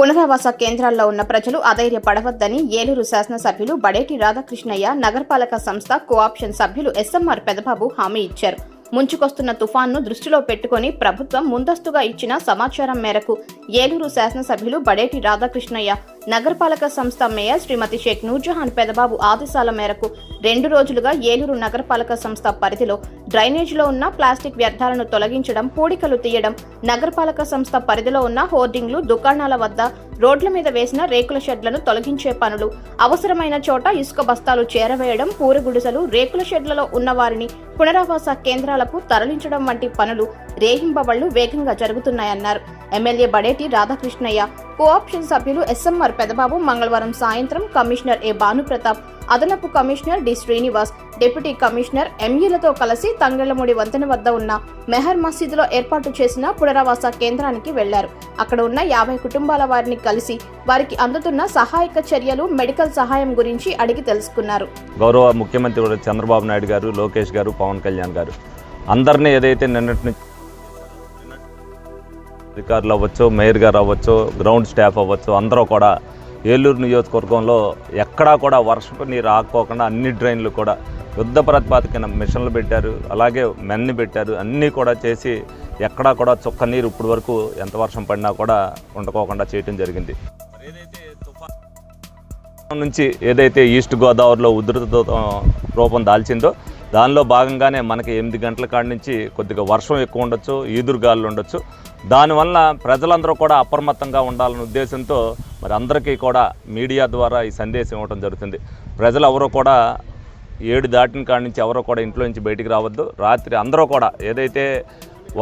పునరావాస కేంద్రాల్లో ఉన్న ప్రజలు అధైర్యపడవద్దని ఏలూరు శాసనసభ్యులు బడేటి రాధాకృష్ణయ్య నగరపాలక సంస్థ కోఆప్షన్ సభ్యులు ఎస్ఎంఆర్ పెదబాబు హామీ ఇచ్చారు. ముంచుకొస్తున్న తుఫాన్ను దృష్టిలో పెట్టుకుని ప్రభుత్వం ముందస్తుగా ఇచ్చిన సమాచారం మేరకు ఏలూరు శాసనసభ్యులు బడేటి రాధాకృష్ణయ్య నగరపాలక సంస్థ మేయర్ శ్రీమతి షేక్ నూర్జహాన్ పెదబాబు ఆదేశాల మేరకు రెండు రోజులుగా ఏలూరు నగరపాలక సంస్థ పరిధిలో డ్రైనేజీలో ఉన్న ప్లాస్టిక్ వ్యర్థాలను తొలగించడం పూడికలు తీయడం నగరపాలక సంస్థ పరిధిలో ఉన్న హోర్డింగ్లు దుకాణాల వద్ద రోడ్ల మీద వేసిన రేకుల షెడ్లను తొలగించే పనులు అవసరమైన చోట ఇసుక బస్తాలు చేరవేయడం పూరి గుడిసెలు రేకుల షెడ్లలో ఉన్న వారిని పునరావాస కేంద్రాలకు తరలించడం వంటి పనులు రేహింపబళ్ళు వేగంగా జరుగుతున్నాయన్నారు. ఎమ్మెల్యే బడేటి రాధాకృష్ణయ్య కోఆప్షన్ సభ్యులు ఎస్ఎంఆర్ పెదబాబు మంగళవారం సాయంత్రం కమిషనర్ ఏ భానుప్రతాప్ అదనపు commissioner D Srinivas deputy commissioner ఎంఈలతో కలిసి తంగళ్ళమూడి వంతెన వద్ద ఉన్న మెహర్ మసీదులో ఏర్పాటు చేసిన పునరావాస కేంద్రానికి వెళ్ళారు. అక్కడ ఉన్న యాభై కుటుంబాల వారిని కలిసి వారికి అందుతున్న సహాయక చర్యలు మెడికల్ సహాయం గురించి అడిగి తెలుసుకున్నారు. గౌరవ ముఖ్యమంత్రి చంద్రబాబు నాయుడు గారు లోకేష్ గారు పవన్ కళ్యాణ్ గారు. అందరినీ ఏదైతే నిన్నటి నుంచి అధికారులు అవ్వచ్చు మేయర్ గారు అవ్వచ్చు గ్రౌండ్ స్టాఫ్ అవ్వచ్చు అందరూ కూడా ఏలూరు నియోజకవర్గంలో ఎక్కడా కూడా వర్షపు నీరు ఆకపోకుండా అన్ని డ్రైన్లు కూడా యుద్ధ ప్రతిపాదికన మిషన్లు పెట్టారు అలాగే మెన్ని పెట్టారు అన్నీ కూడా చేసి ఎక్కడా కూడా చుక్క నీరు ఇప్పటి వరకు ఎంత వర్షం పడినా కూడా ఉండకోకుండా చేయటం జరిగింది. ఏదైతే తుఫాన్ నుంచి ఏదైతే ఈస్ట్ గోదావరిలో ఉధృత రూపం దాల్చిందో దానిలో భాగంగానే మనకి ఎనిమిది గంటల కాడి నుంచి కొద్దిగా వర్షం ఎక్కువ ఉండొచ్చు ఈదురుగాలు ఉండొచ్చు. దానివల్ల ప్రజలందరూ కూడా అప్రమత్తంగా ఉండాలనే ఉద్దేశంతో మరి అందరికీ కూడా మీడియా ద్వారా ఈ సందేశం ఇవ్వడం జరుగుతుంది. ప్రజలు ఎవరో కూడా ఏడు దాటిన కాడి నుంచి ఎవరో కూడా ఇంట్లో నుంచి బయటికి రావద్దు. రాత్రి అందరూ కూడా ఏదైతే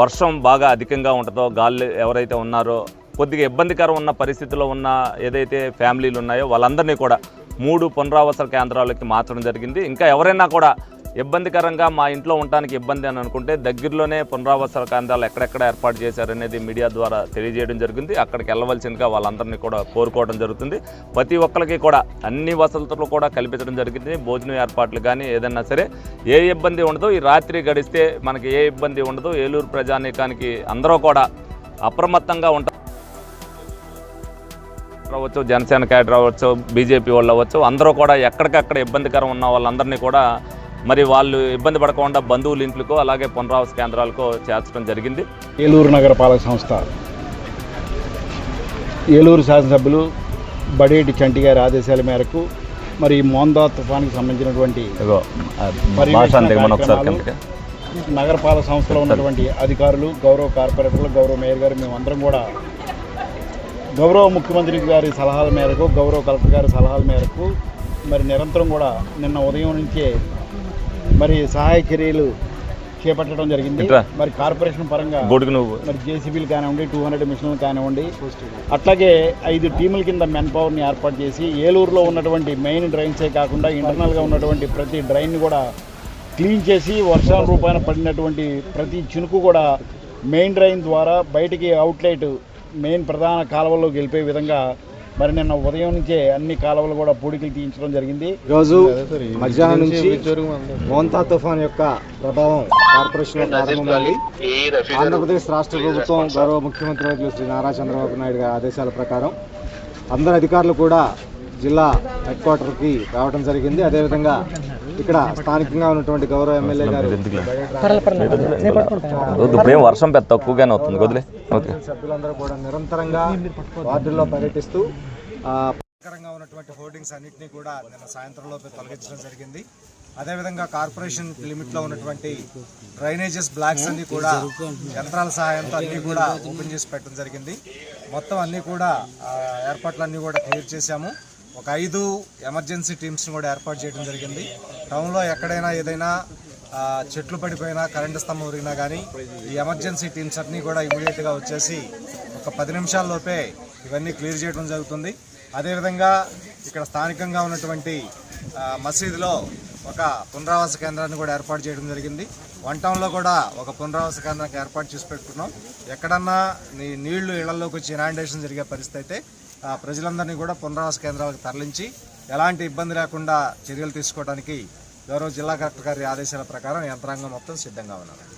వర్షం బాగా అధికంగా ఉంటుందో గాలి ఎవరైతే ఉన్నారో కొద్దిగా ఇబ్బందికరం ఉన్న పరిస్థితిలో ఉన్న ఏదైతే ఫ్యామిలీలు ఉన్నాయో వాళ్ళందరినీ కూడా మూడు పునరావాస కేంద్రాలకి మార్చడం జరిగింది. ఇంకా ఎవరైనా కూడా ఇబ్బందికరంగా మా ఇంట్లో ఉండటానికి ఇబ్బంది అని అనుకుంటే దగ్గరలోనే పునరావాస కేంద్రాలు ఎక్కడెక్కడ ఏర్పాటు చేశారనేది మీడియా ద్వారా తెలియజేయడం జరిగింది. అక్కడికి వెళ్ళవలసిందిగా వాళ్ళందరినీ కూడా కోరుకోవడం జరుగుతుంది. ప్రతి ఒక్కరికి కూడా అన్ని వసతులు కూడా కల్పించడం జరిగింది. భోజనం ఏర్పాట్లు కానీ ఏదైనా సరే ఏ ఇబ్బంది ఉండదు. ఈ రాత్రి గడిస్తే మనకి ఏ ఇబ్బంది ఉండదు. ఏలూరు ప్రజానీకానికి అందరూ కూడా అప్రమత్తంగా ఉంటారు. అవ్వచ్చు జనసేన క్యాడర్ అవ్వచ్చు బీజేపీ వాళ్ళు అవ్వచ్చు అందరూ కూడా ఎక్కడికక్కడ ఇబ్బందికరం ఉన్న వాళ్ళందరినీ కూడా మరి వాళ్ళు ఇబ్బంది పడకుండా బంధువుల ఇంట్లకు అలాగే పునరావాస కేంద్రాలకు చేర్చడం జరిగింది. ఏలూరు నగరపాలక సంస్థ ఏలూరు శాసనసభ్యులు బడేటి చంటి గారి ఆదేశాల మేరకు మరి మోందా తుఫాన్కి సంబంధించినటువంటి నగరపాలక సంస్థలో ఉన్నటువంటి అధికారులు గౌరవ కార్పొరేటర్లు గౌరవ మేయర్ గారు మేమందరం కూడా గౌరవ ముఖ్యమంత్రి గారి సలహాల మేరకు గౌరవ కలెక్టర్ గారి సలహాల మేరకు మరి నిరంతరం కూడా నిన్న ఉదయం నుంచే మరి సహాయ చర్యలు చేపట్టడం జరిగింది. మరి కార్పొరేషన్ పరంగా మరి జేసీబీలు కానివ్వండి టూ హండ్రెడ్ మిషన్లు కానివ్వండి అట్లాగే ఐదు టీముల కింద మెన్ పవర్ని ఏర్పాటు చేసి ఏలూరులో ఉన్నటువంటి మెయిన్ డ్రైన్సే కాకుండా ఇంటర్నల్గా ఉన్నటువంటి ప్రతి డ్రైన్ని కూడా క్లీన్ చేసి వర్షాల రూపాయన పడినటువంటి ప్రతి చినుకు కూడా మెయిన్ డ్రైన్ ద్వారా బయటికి అవుట్లెట్ మెయిన్ ప్రధాన కాలువల్లోకి వెళ్ళిపోయే విధంగా మరి నిన్న ఉదయం నుంచే అన్ని కాలువలు కూడా పూడికలు తీయించడం జరిగింది. ఈరోజు మధ్యాహ్నం నుంచి మోంతా తుఫాన్ యొక్క ప్రభావం కార్పొరేషన్లో ప్రారంభమైంది ఆంధ్రప్రదేశ్ రాష్ట్ర ప్రభుత్వం గౌరవ ముఖ్యమంత్రి వర్యులు శ్రీ నారా చంద్రబాబు నాయుడు గారి ఆదేశాల ప్రకారం అందరు అధికారులు కూడా జిల్లా హెడ్ క్వార్టర్కి రావడం జరిగింది. అదేవిధంగా ఇక్కడ స్థానికంగా ఉన్నటువంటి గౌరవ ఎమ్మెల్యే గారు వర్షం పెద్ద తక్కువగానే అవుతుంది వదిలే. ఓకే. సభ్యులందరూ కూడా నిరంతరంగా వార్డుల్లో పర్యటిస్తూ ఆ, కరంగా ఉన్నటువంటి హోర్డింగ్స్ అన్నింటినీ కూడా నిన్న సాయంత్రంలోపే తొలగించడం జరిగింది. అదేవిధంగా కార్పొరేషన్ లిమిట్లో ఉన్నటువంటి డ్రైనేజెస్ బ్లాక్స్ అన్ని కూడా యంత్రాల సహాయంతో అన్ని కూడా ఓపెన్ చేసి పెట్టడం జరిగింది. మొత్తం అన్ని కూడా ఏర్పాట్లన్నీ కూడా క్లియర్ చేశాము. ఒక ఐదు ఎమర్జెన్సీ టీమ్స్ని కూడా ఏర్పాటు చేయడం జరిగింది. టౌన్లో ఎక్కడైనా ఏదైనా చెట్లు పడిపోయినా కరెంటు స్తంభం ఉరిగినా కానీ ఈ ఎమర్జెన్సీ టీమ్స్ అన్నీ కూడా ఇమీడియట్గా వచ్చేసి ఒక పది నిమిషాల్లోపే ఇవన్నీ క్లియర్ చేయడం జరుగుతుంది. అదేవిధంగా ఇక్కడ స్థానికంగా ఉన్నటువంటి మసీదులో ఒక పునరావాస కేంద్రాన్ని కూడా ఏర్పాటు చేయడం జరిగింది. వన్ టౌన్లో కూడా ఒక పునరావాస కేంద్రానికి ఏర్పాటు చేసి పెట్టుకున్నాం. ఎక్కడన్నా నీ నీళ్ళు ఇళ్ళలోకి వచ్చి ఇనాండేషన్ జరిగే పరిస్థితి అయితే ప్రజలందరినీ కూడా పునరావాస కేంద్రాలకు తరలించి ఎలాంటి ఇబ్బంది లేకుండా చర్యలు తీసుకోవడానికి గౌరవ జిల్లా కలెక్టర్ గారి ఆదేశాల ప్రకారం యంత్రాంగం మొత్తం సిద్ధంగా ఉన్నారు